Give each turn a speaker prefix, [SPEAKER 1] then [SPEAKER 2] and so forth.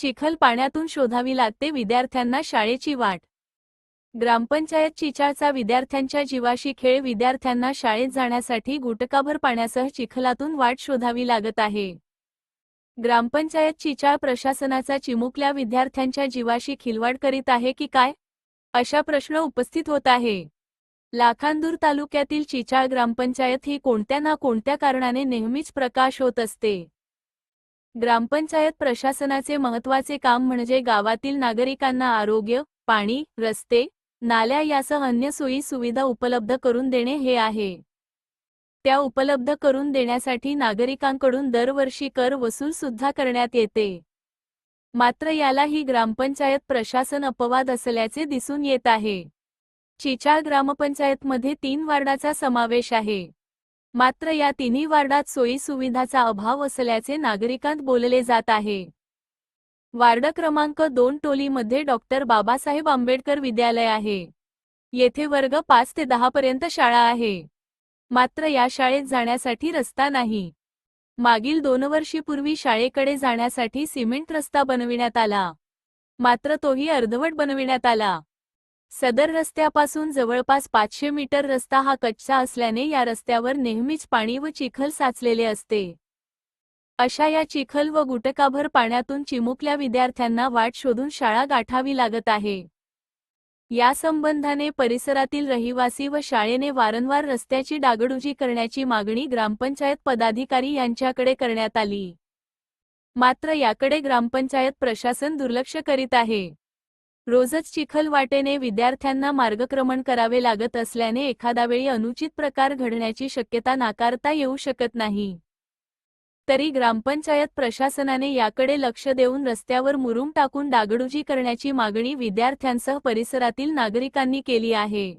[SPEAKER 1] चिखल पाण्यातून शोधावी लागते विद्यार्थ्यांना शाळेची वाट. ग्रामपंचायत चिचाळचा विद्यार्थ्यांच्या जीवाशी खेळ विद्यार्थ्यांना शाळेत जाण्यासाठी गुटकाभर पाण्यासह चिखलातून वाट शोधावी लागत आहे. ग्रामपंचायत चिचाळ प्रशासनाचा चिमुकल्या विद्यार्थ्यांच्या जीवाशी खिलवाड करीत आहे की काय? अशा प्रश्न उपस्थित होत आहे. लाखांदूर तालुक्यातील चिचाळ ग्रामपंचायत ही कोणत्या ना कोणत्या कारणाने नेहमीच प्रकाश होत असते. ग्रामपंचायत प्रशासनाचे महत्त्वाचे काम म्हणजे गावातील नागरिकांना आरोग्य पाणी रस्ते नाल्या यासह अन्य सोयी सुविधा उपलब्ध करून देणे हे आहे. त्या उपलब्ध करून देण्यासाठी नागरिकांकडून दरवर्षी कर वसूल सुद्धा करण्यात येते. मात्र याला ही ग्रामपंचायत प्रशासन अपवाद असल्याचे दिसून येत आहे. चिचाळ ग्रामपंचायतमध्ये तीन वार्डाचा समावेश आहे. मात्र या तिन्ही वार्डात सोयी सुविधाचा अभाव असल्याचे नागरिकांत बोलले जात आहे. वार्ड क्रमांक दोन टोलीमध्ये डॉक्टर बाबासाहेब आंबेडकर विद्यालय आहे. येथे वर्ग पाच ते दहा पर्यंत शाळा आहे. मात्र या शाळेत जाण्यासाठी रस्ता नाही. मागील दोन वर्षीपूर्वी शाळेकडे जाण्यासाठी सिमेंट रस्ता बनविण्यात आला. मात्र तोही अर्धवट बनविण्यात आला. सदर रस्त्यापासून जवळपास पाचशे मीटर रस्ता हा कच्चा असल्याने या रस्त्यावर नेहमीच पाणी व चिखल साचलेले असते. अशा या चिखल व गुटकाभर पाण्यातून चिमुकल्या विद्यार्थ्यांना वाट शोधून शाळा गाठावी लागत आहे. या संबंधाने परिसरातील रहिवासी व शाळेने वारंवार रस्त्याची डागडुजी करण्याची मागणी ग्रामपंचायत पदाधिकारी यांच्याकडे करण्यात आली. मात्र याकडे ग्रामपंचायत प्रशासन दुर्लक्ष करीत आहे. रोजच चिखल वाटेने विद्यार्थ्यांना मार्गक्रमण करावे लागत असल्याने एखादा वेळी अनुचित प्रकार घडण्याची शक्यता नाकारता येऊ शकत नाही. तरी ग्रामपंचायत प्रशासनाने याकडे लक्ष देऊन रस्त्यावर मुरुम टाकून डागडुजी करण्याची मागणी विद्यार्थ्यांसह परिसरातील नागरिकांनी केली आहे.